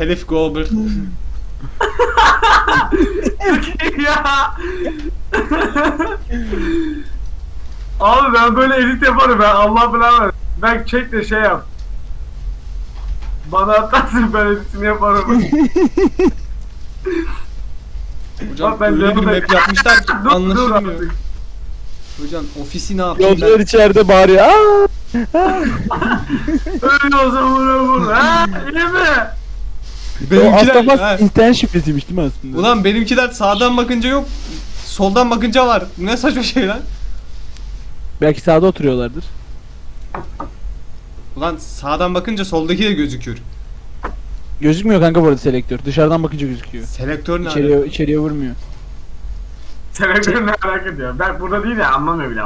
Elif Goldberg. ya. Abi ben böyle edit yaparım ben Allah bilemez. Ben çek de şey yap. Bana atarsın ben editini yaparım. Hocam Bak ben öyle bir map yapmışlar ki Dur, dur anlaşılmıyor. artık. Hocam ofisi ne yapayım Yolcular ben? içeride bağırıyor. Aa! Öyle o zaman vura vur. Ha iyi mi? Benimkiler, aslında ha. internet şifresiymiş değil mi aslında? Ulan benimkiler sağdan bakınca yok. Soldan bakınca var. Bu ne saçma şey lan? Belki sağda oturuyorlardır. Ulan sağdan bakınca soldaki de gözüküyor. Gözükmüyor kanka bu arada selektör. Dışarıdan bakınca gözüküyor. Selektör ne İçeriye, alaka? içeriye vurmuyor. Selektörü ne merak ediyor. Ben burada değil ya anlamıyor bile.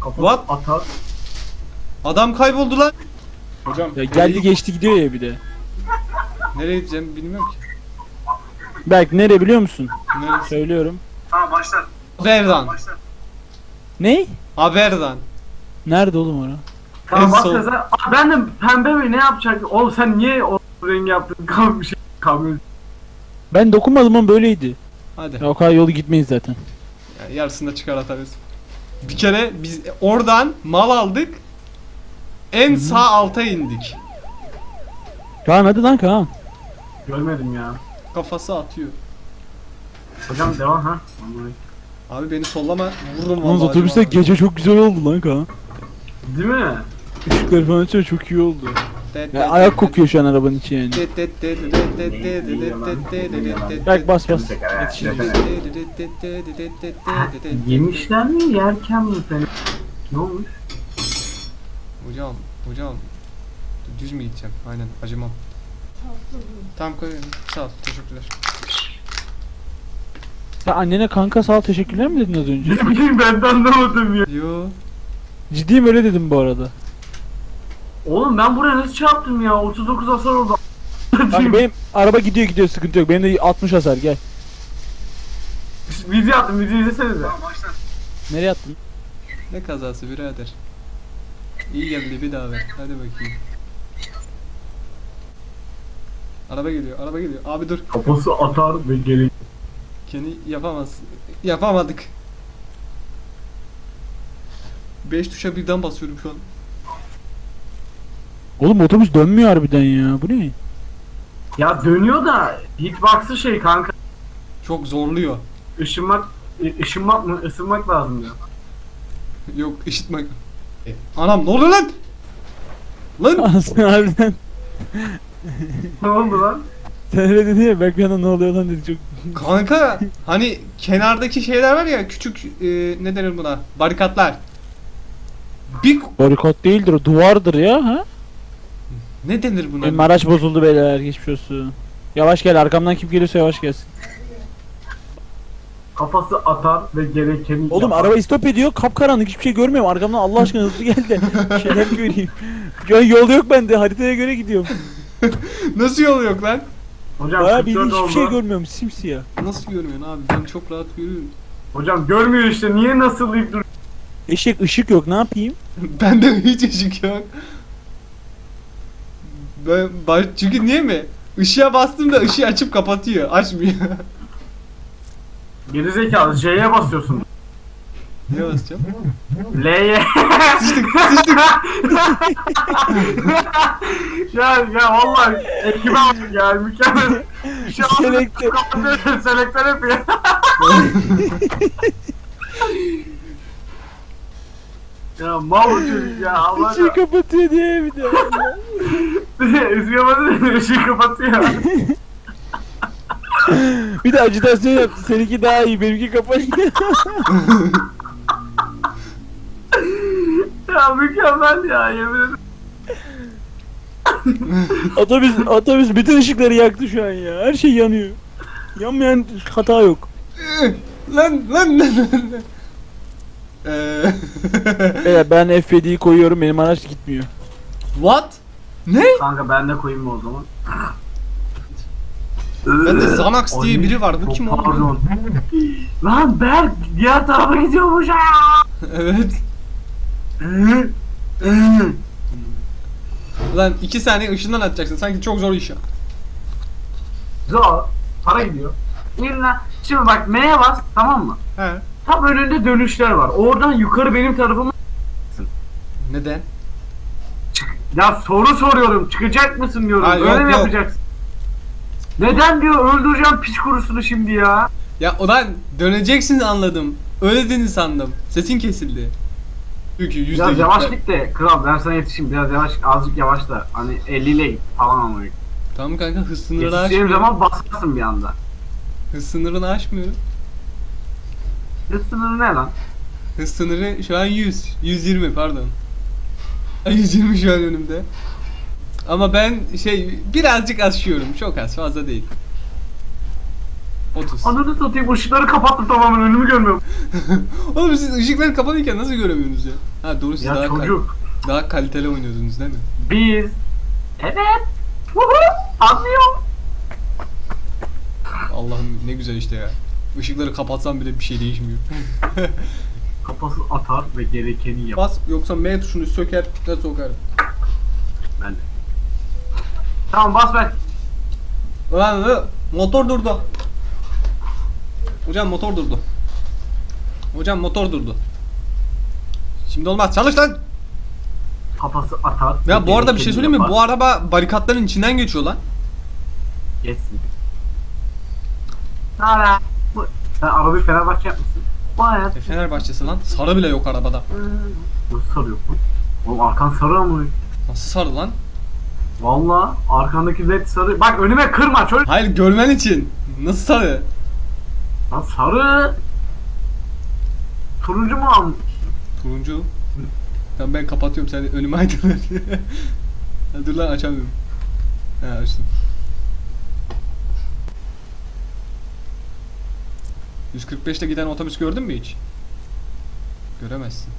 Kafası What? Atar. Adam kayboldu lan. Hocam Ya geldi geçti gidiyor ya bir de. Nereye gideceğim bilmiyorum ki. Belki nereye biliyor musun? Neresi? Söylüyorum. Tamam başla. Haberdan. Başla. Ne? Haberdan. Nerede oğlum ora? Tamam En bas. Aa, Ben de pembe mi ne yapacak? Oğlum sen niye o rengi yaptın? Kam bir şey kamyon. Ben dokunmadım ama böyleydi. Hadi. Ya o kadar yolu gitmeyiz zaten. Yani yarısını da çıkar atarız. Bir kere biz oradan mal aldık. En sağ alta indik. Kaan hadi lan Kaan. Görmedim ya. Kafası atıyor. Hocam devam ha. Vallahi. Abi beni sollama. Vururum Yalnız vallahi. otobüste gece çok güzel oldu lan Kaan. Değil mi? Işıkları falan açıyor çok iyi oldu. Ya ayak kokuyor şu an arabanın içi yani. Berk bas bas. Yemişler mi yerken mi seni? Ne olmuş? Hocam, hocam. Düz mü gideceğim? Aynen, acımam. Tamam koyuyorum. Sağ ol, teşekkürler. Sen annene kanka sağ ol teşekkürler mi dedin az önce? Ne bileyim ben de anlamadım ya. Yo. Ciddiyim öyle dedim bu arada. Oğlum ben buraya nasıl çarptım ya? 39 hasar oldu. Kanka benim araba gidiyor gidiyor sıkıntı yok. Benim de 60 hasar gel. Video attım video izlesenize. Nereye attın? Ne kazası birader. İyi geldi bir daha ver. Hadi bakayım. Araba geliyor, araba geliyor. Abi dur. Kafası atar ve geri. Kendi yapamaz. Yapamadık. 5 tuşa birden basıyorum şu an. Oğlum otobüs dönmüyor harbiden ya. Bu ne? Ya dönüyor da hitbox'ı şey kanka. Çok zorluyor. Işınmak, ışınmak mı? Isınmak lazım ya. Yok ışıtmak. Anam ne oluyor lan? Lan harbiden. Ne oldu lan? Sen öyle dedin ya Berk bir anda ne oluyor lan dedi çok. kanka hani kenardaki şeyler var ya küçük e, ne denir buna barikatlar. Bir Barikat değildir o duvardır ya ha. ne denir buna? Benim araç bozuldu beyler geçmiş olsun. Yavaş gel arkamdan kim geliyorsa yavaş gelsin. Kafası atar ve gerekeni Oğlum yapar. araba istop ediyor kapkaranlık hiçbir şey görmüyorum arkamdan Allah aşkına hızlı gel de bir şeyler göreyim. Yol yok bende haritaya göre gidiyorum. Nasıl yol yok lan? Hocam Baya 44 bildiğin oldu. hiçbir şey görmüyorum simsiyah. Nasıl görmüyorsun abi? Ben çok rahat görüyorum. Hocam görmüyor işte niye nasıl deyip dur. Eşek ışık yok ne yapayım? Bende hiç ışık yok. Ben, baş- çünkü niye mi? Işığa bastım da ışığı açıp kapatıyor. Açmıyor. Gerizekalı J'ye basıyorsun. Ne basacağım? L'ye. Sıçtık sıçtık. ya ya vallahi ekibe bak ya mükemmel. Şu an Selektör. kapatıyor, selektör yapıyor. ya mal bu çocuk ya Allah Işığı kapatıyor diye bir de. Işığı kapatıyor, ışığı kapatıyor. bir de acitasyon yaptı. Seninki daha iyi benimki kapanıyor. Ya mükemmel ya yemin ederim. otobüs otobüs bütün ışıkları yaktı şu an ya. Her şey yanıyor. Yanmayan hata yok. lan lan lan lan. lan. Evet ben F7'yi koyuyorum benim araç gitmiyor. What? Ne? Kanka ben de koyayım mı o zaman? Bende Zanax diye biri vardı. Kim o? Pardon. Lan Berk diğer tarafa gidiyormuş ya. evet. Ulan iki saniye ışından atacaksın. Sanki çok zor iş ya. Zor. Para gidiyor. İlla şimdi bak M'ye bas tamam mı? He. Tam önünde dönüşler var. Oradan yukarı benim tarafıma Neden? Ya soru soruyorum. Çıkacak mısın diyorum. Ha, Öyle yok, mi yok. yapacaksın? Neden diyor öldüreceğim piç kurusunu şimdi ya. Ya ulan döneceksin anladım. Öyle dedin sandım. Sesin kesildi. Çünkü yüzde Biraz yavaş git de kral ben sana yetişeyim. Biraz yavaş azıcık yavaşla. Hani 50 ile git falan ama. Tamam kanka hız sınırını Yetişeceğim zaman basarsın bir anda. Hız sınırını aşmıyorum. Hız sınırı ne lan? Hız sınırı şu an 100. 120 pardon. Ay, 120 şu an önümde. Ama ben şey birazcık aşıyorum. Çok az fazla değil. 30. Ananı satayım ışıkları kapattım tamamen önümü görmüyorum. Oğlum siz ışıkları kapalıyken nasıl göremiyorsunuz ya? Ha doğru siz Ya daha, kal- çocuk. daha kaliteli oynuyordunuz değil mi? Biz. Evet. Vuhu. Anlıyorum. Allah'ım ne güzel işte ya. Işıkları kapatsam bile bir şey değişmiyor. Kafası atar ve gerekeni yap. Bas yoksa M tuşunu söker de sokar. Ben de. Tamam bas ver. Ulan hı, motor durdu. Hocam motor durdu. Hocam motor durdu. Şimdi olmaz çalış lan. Kafası atar. Ya bu arada bir şey söyleyeyim mi? Bu araba barikatların içinden geçiyor lan. Geçsin. Hala. Bu- Sen arabayı Fenerbahçe yapmışsın. Bu hayat. E, Fenerbahçesi lan. Sarı bile yok arabada. Nasıl sarı yok bu? Oğlum arkan sarı ama. Nasıl sarı lan? Valla arkandaki led sarı. Bak önüme kırma çocuk. Hayır görmen için. Nasıl sarı? Lan sarı. Turuncu mu lan? Turuncu. Tamam ben kapatıyorum sen önüme aydınlat. Dur lan açamıyorum. Ha açtım. 145'te giden otobüs gördün mü hiç? Göremezsin.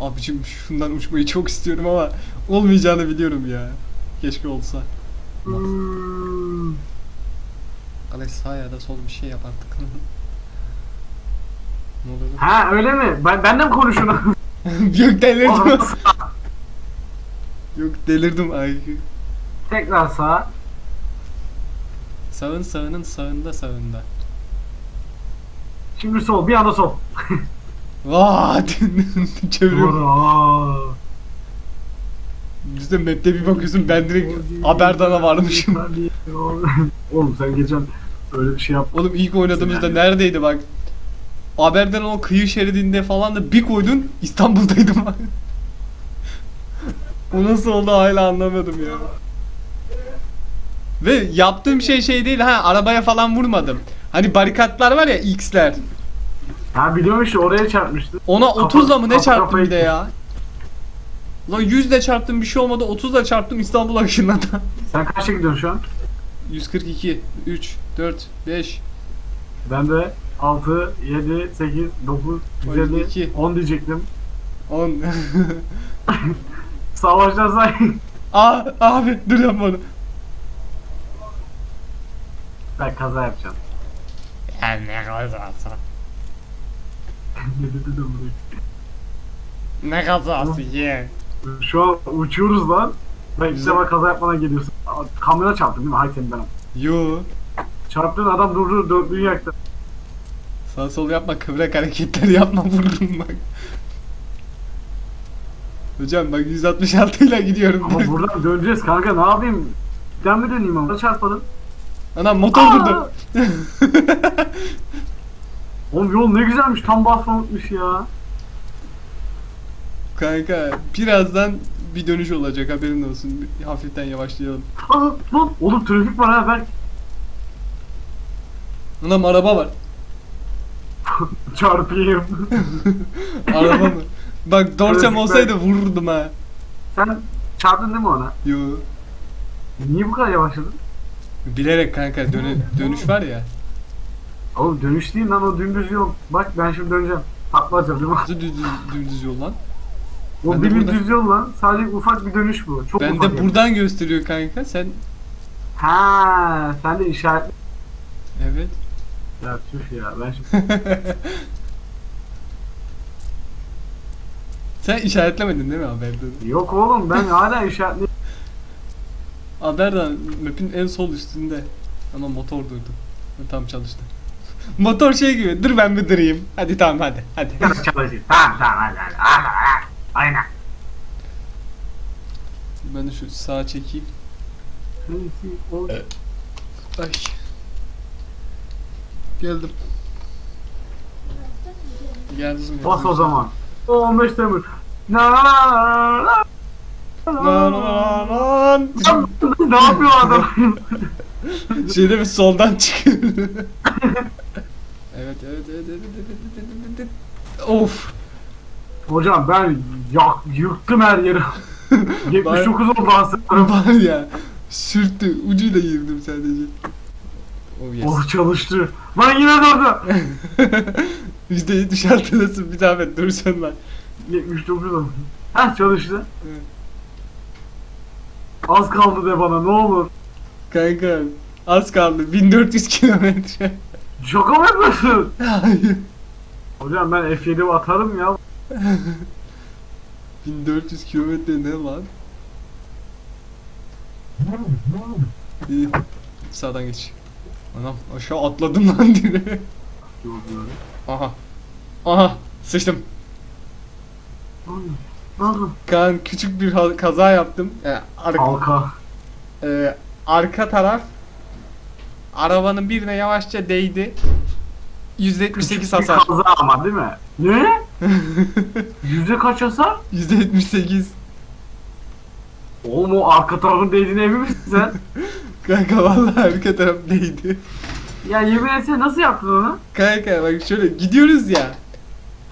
Abicim şundan uçmayı çok istiyorum ama olmayacağını biliyorum ya. Keşke olsa. Hmm. Alex sağ ya da sol bir şey yap artık. ne oluyor? lan? Ha öyle mi? Ben, ben de mi konuşuyorum? Yok delirdim. Yok delirdim ay. Tekrar sağa. Sağın sağının sağında sağında. Şimdi sol. Bir anda sol. Vaa çeviriyorum. Biz de map'te bir bakıyorsun ben direkt Aberdan'a varmışım. Oğlum sen geçen öyle bir şey yap. Oğlum ilk oynadığımızda neredeydi bak. Aberdan o kıyı şeridinde falan da bir koydun İstanbul'daydım bak. o nasıl oldu hala anlamadım ya. Ve yaptığım şey şey değil ha arabaya falan vurmadım. Hani barikatlar var ya X'ler. Ha biliyorum işte oraya çarpmıştı. Ona Kafa- 30'la mı ne kafa çarptım bir de ya. Lan 100'le çarptım bir şey olmadı 30'la çarptım İstanbul'a ışınladı. Sen kaçta gidiyorsun şu an? 142 3 4 5 Ben de 6, 7, 8, 9, 150, 12. 10 diyecektim. 10 Savaşlar say. Aa abi dur yapma onu. ben kaza yapacağım. Ya ne kazası? ne dedim buraya? Ne kazası ye? Şu an uçuyoruz lan. Ben Güzel. defa kaza yapmadan geliyorsun. Kamyona çarptın değil mi? Hay senin ben. Yo. Çarptın adam durdu dörtlüğü yaktı. Sağ sol yapma kıvrak hareketler yapma vururum bak. Hocam bak 166 ile gidiyorum. Ama buradan döneceğiz kanka ne yapayım? Ben mi döneyim ama? Çarpalım. Anam motor Aa! durdu. Oğlum yol ne güzelmiş tam basmamış ya. Kanka birazdan bir dönüş olacak haberin olsun. Hafiften yavaşlayalım. Aa, lan oğlum trafik var ha ben Anam araba var. çarpayım. Araba mı? Bak Dorçam olsaydı vururdum ha. Sen çarptın değil mi ona? Yo. Niye bu kadar yavaşladın? Bilerek kanka döne, dönüş var ya. Oğlum dönüş değil lan o dümdüz yol. Bak ben şimdi döneceğim. Takla atacağım değil mi? Nasıl düz, dümdüz yol lan? O bir burada- düz yol lan. Sadece ufak bir dönüş bu. Çok Ben ufak. de yani. buradan gösteriyor kanka. Sen Ha, sen de işaret. evet. Ya tüh ya ben şimdi Sen işaretlemedin değil mi haberde? Yok oğlum ben hala işaretli. Haberden map'in en sol üstünde. Ama motor durdu. Tam çalıştı. Motor şey gibi. Dur ben bir durayım. Hadi tamam hadi. Hadi. çalışıyor. Tamam tamam hadi hadi. hadi, hadi. Aynen. Ben de şu sağa çekeyim. Ay. Geldim. Geldim. Bas o zaman. 15 Temmuz. Na na na na. Lan lan. ne yapıyor adam? Şeyde bir soldan çıkıyor. evet evet evet evet evet evet evet evet. Of. Hocam ben yak, yıktım her yeri. 79 oldu aslında. Var ya. Sürttü. Ucuyla girdim sadece. Oh yes. Oh çalıştı. Lan yine durdu. %76 nasıl bir zahmet dursan lan. 79 oldu. Heh çalıştı. Evet. Az kaldı de bana ne olur. Kanka az kaldı 1400 kilometre. Şaka mı yapıyorsun? Hayır. Hocam ben F7 atarım ya. 1400 kilometre ne lan? İyi. Sağdan geç. Anam aşağı atladım lan direkt. Aha. Aha sıçtım. Kan küçük bir kaza yaptım. Ee, ar- Halka. e, arka taraf arabanın birine yavaşça değdi. %78 Küçük bir hasar. kaza ama değil mi? Ne? Yüzde kaç hasar? %78. Oğlum o arka tarafın değdiğine emin misin sen? Kanka vallahi arka taraf değdi. ya yemin etsene nasıl yaptın onu? Kanka bak şöyle gidiyoruz ya.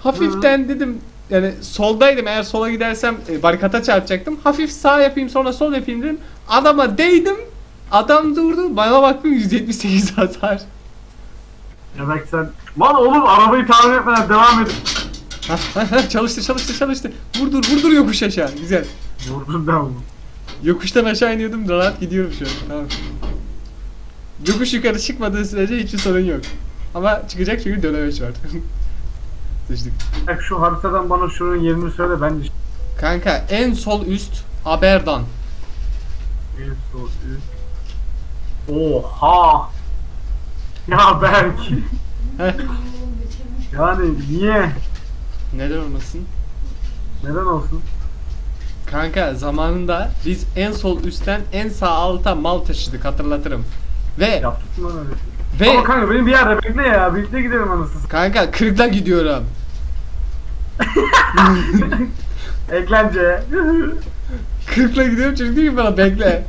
Hafiften dedim yani soldaydım eğer sola gidersem e, barikata çarpacaktım. Hafif sağ yapayım sonra sol yapayım dedim. Adama değdim. Adam durdu. Bana baktım 178 hasar. Ya belki sen... Lan oğlum arabayı tamir etmeden devam edin. Çalıştı çalıştı çalıştı. Vurdur vurdur yokuş aşağı. Güzel. Vurdun devam. Yokuştan aşağı iniyordum rahat gidiyorum şu an. Tamam. Yokuş yukarı çıkmadığı sürece hiçbir sorun yok. Ama çıkacak çünkü dönemeç var. Sıçtık. Bak şu haritadan bana şunun yerini söyle ben de... Kanka en sol üst Haberdan. En sol üst. Oha! Ya belki. Yani niye? Neden olmasın? Neden olsun? Kanka zamanında biz en sol üstten en sağ alta mal taşıdık hatırlatırım. Ve Yaptık mı lan öyle şey? ve Ama kanka benim bir yerde bekle ya. Birlikte gidelim anasını. kanka 40'la gidiyorum. Eklence. 40'la gidiyorum çocuk diyor ki bana bekle.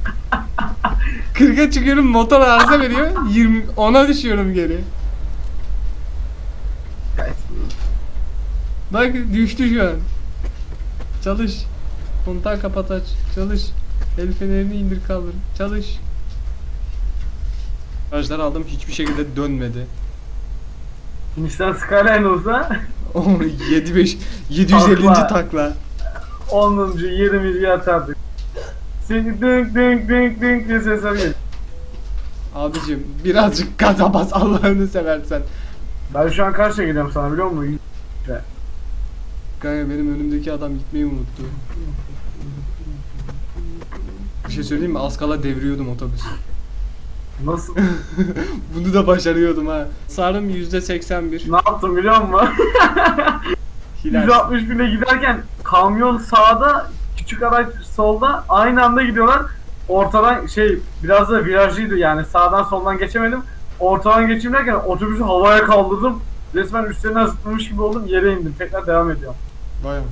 40'a çıkıyorum motor arıza veriyor. 20 10'a düşüyorum geri. Bak düştü şu an. Çalış. Kontağı kapat aç. Çalış. El fenerini indir kaldır. Çalış. Virajlar aldım hiçbir şekilde dönmedi. Nissan Skyline olsa Oh 75 750. Takla. takla. 10. 20. atardık. Seni dünk dünk dünk dünk diye sesler geliyor. Abicim birazcık gaza bas Allah'ını seversen. Ben şu an karşıya gidiyorum sana biliyor musun? Kanka benim önümdeki adam gitmeyi unuttu. Şey söyleyeyim mi? Az kala devriyordum otobüsü. Nasıl? Bunu da başarıyordum ha. Sarım %81. ne yaptım biliyor musun? Hilal. 160 bine giderken kamyon sağda, küçük araç solda aynı anda gidiyorlar. Ortadan şey biraz da virajlıydı yani sağdan soldan geçemedim. Ortadan geçeyim derken otobüsü havaya kaldırdım. Resmen üstlerinden zıplamış gibi oldum yere indim. Tekrar devam ediyorum. Bayağı.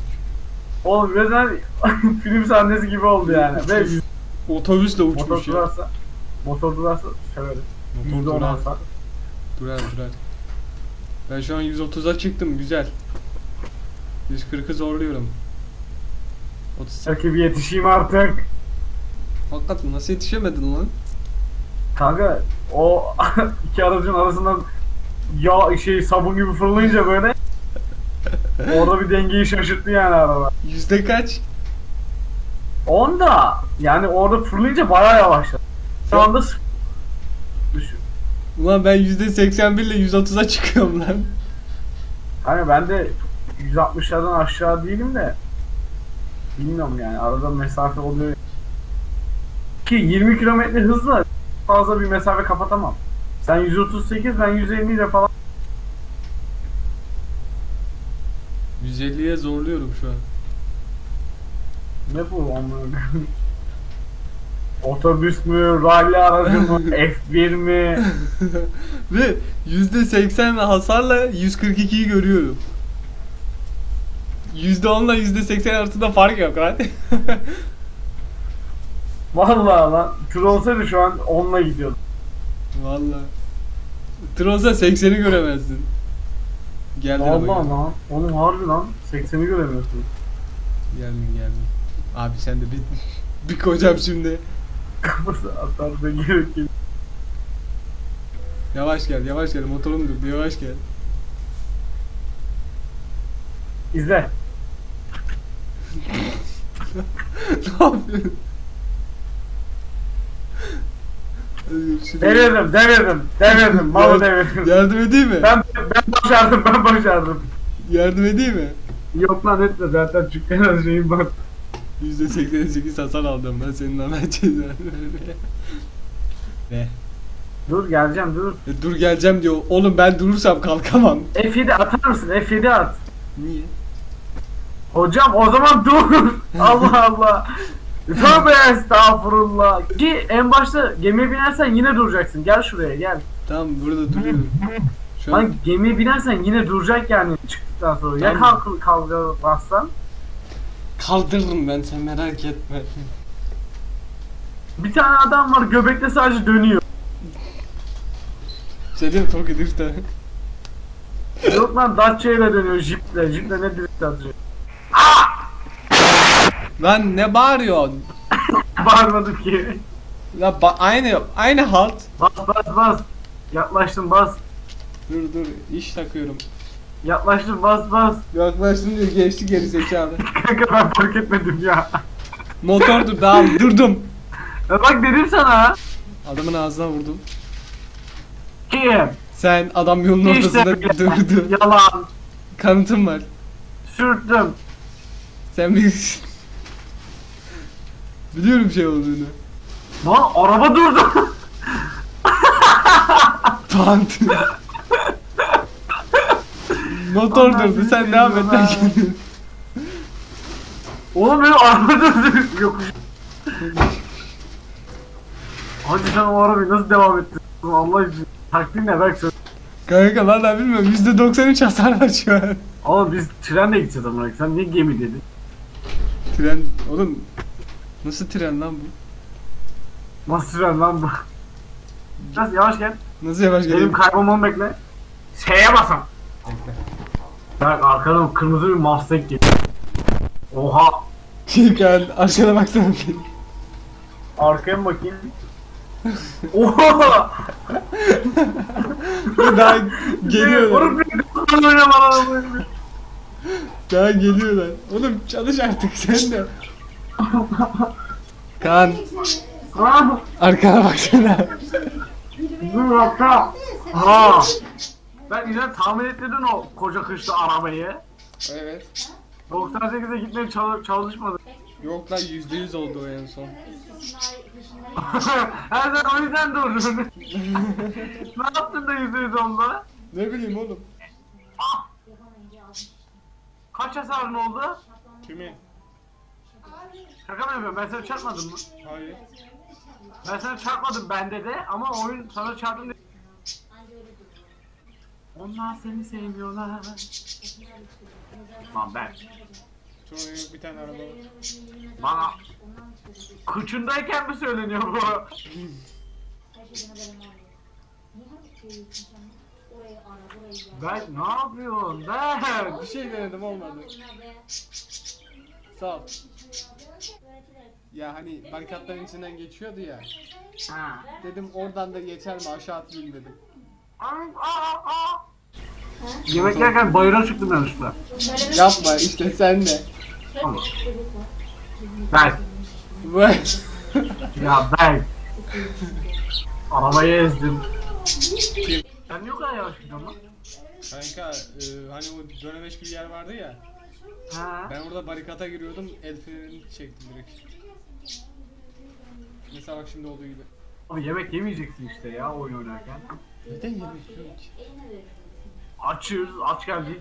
Oğlum resmen film sahnesi gibi oldu yani. Ve Otobüsle motor uçmuş ya. durarsa, motor durarsa severim. Motor %10 durar. hasar. Durar durar. Ben şu an 130'a çıktım güzel. 140'ı zorluyorum. 30. Belki bir yetişeyim artık. Hakikaten nasıl yetişemedin lan? Kanka o iki aracın arasından ya şey sabun gibi fırlayınca böyle orada bir dengeyi şaşırttı yani araba. Yüzde kaç? Onda yani orada fırlayınca bayağı yavaşladı. Şu anda. Düşün. Ulan ben yüzde 81 ile 130'a çıkıyorum lan. Hani ben de 160'lardan aşağı değilim de bilmiyorum yani arada mesafe oluyor. Ki 20 kilometre hızla fazla bir mesafe kapatamam. Sen 138 ben 150 ile falan 150'ye zorluyorum şu an. Ne bu amına Otobüs mü, rally aracı mı, F1 mi? Ve %80 hasarla 142'yi görüyorum. %10 ile %80 arasında fark yok lan. Vallahi lan. Tur olsaydı şu an 10'la gidiyordum. Vallahi. Troza 80'i göremezdin. Geldin Vallahi lan. Oğlum harbi lan. 80'i göremiyorsun. Geldin geldin. Abi sen de bir, bir kocam şimdi. Kafası atar da gerek yok. Yavaş gel yavaş gel motorum durdu yavaş gel. İzle. ne yapıyorsun? Şimdi- Devirdim, devirdim, devirdim. Malı devirdim. Yardım edeyim mi? Ben, ben başardım, ben başardım. Yardım edeyim mi? Yok lan etme zaten çünkü en az şeyim var. %88 hasar aldım ben senin hemen vermeye. Ne? Dur geleceğim dur. E, dur geleceğim diyor. Oğlum ben durursam kalkamam. F7 atar mısın? F7 at. Niye? Hocam o zaman dur. Allah Allah. Tövbe estağfurullah. Ki en başta gemiye binersen yine duracaksın. Gel şuraya gel. Tamam burada duruyorum. Şu an Lan gemiye binersen yine duracak yani çıktıktan sonra. Ya Tamam. kalk kalkamazsan? Kaldırırım ben sen merak etme. Bir tane adam var göbekte sadece dönüyor. Şey Tokyo Drift'e. Yok lan Dacia ile dönüyor jiple. Jiple ne drift atacak? Lan ne bağırıyorsun? Bağırmadım ki. La ba- aynı aynı halt. Bas bas bas. Yaklaştım bas. Dur dur iş takıyorum. Yaklaştım bas bas. Yaklaştım diyor geçti geri zekalı. Kanka ben fark etmedim ya. Motor dur tamam durdum. Ya bak dedim sana. Adamın ağzına vurdum. Kim? Sen adam yolun İşte ortasında durdu. yalan. Kanıtım var. Sürttüm. Sen bilirsin. Biliyorum şey olduğunu. Lan araba durdu. Pant. Motor Aman durdu sen devam et lan. Oğlum benim araba durdu. Yokuş. Hadi sen o arabayı nasıl devam ettin? Allah için. Taktiğin ne belki söyle. Kanka valla bilmiyorum %93 hasar var şu an. Oğlum biz trenle gideceğiz ama sen niye gemi dedin? Tren oğlum nasıl tren lan bu? Nasıl tren lan bu? Biraz yavaş gel. Nasıl yavaş Benim geliyor? kaybolmamı bekle. Şeye basan. Bak arkadan kırmızı bir Mustang geliyor. Oha. Kan aşağıda baksana. Arkaya mı bakayım? Oha. Daha geliyorlar. Oğlum bir de oynama lan. Daha geliyorlar. Oğlum çalış artık sen de. Kaan arkana baksana. Dur dakika. Ha. Ben güzel tahmin etmedin o koca kışlı arabayı. Evet. 98'e gitmeye çal- çalışmadım. Yok lan %100 oldu o en son. Her zaman o yüzden durdun. ne yaptın da yüzde yüz onda? Ne bileyim oğlum. Kaç hasarın oldu? Kimi? Şaka mı yapıyorum? Ben sana çarpmadım mı? Hayır. Ben sana çarpmadım bende de ama oyun sana çarptım. Onlar seni sevmiyorlar. Lan ben yok bir tane araba var. bana kıçındayken mi söyleniyor bu? Ben ne yapıyorsun ben? Bir şey denedim olmadı. Sağ ol. Ya hani barikatların içinden geçiyordu ya. Ha. Dedim oradan da geçer mi aşağı atayım dedim. Aa, aa, aa. Yemek yerken bayıra çıktım yanlışlıkla. Yapma işte sen de. Ben. Vay. Ya ben. Arabayı ezdim. Sen niye o kadar yavaş gidiyorsun lan? Kanka e, hani o dönemeç gibi yer vardı ya. Ha. Ben orada barikata giriyordum. El frenini çektim direkt. Mesela bak şimdi olduğu gibi. Abi yemek yemeyeceksin işte ya oyun oynarken. Neden yemek yiyorum ki? Açız, aç geldik.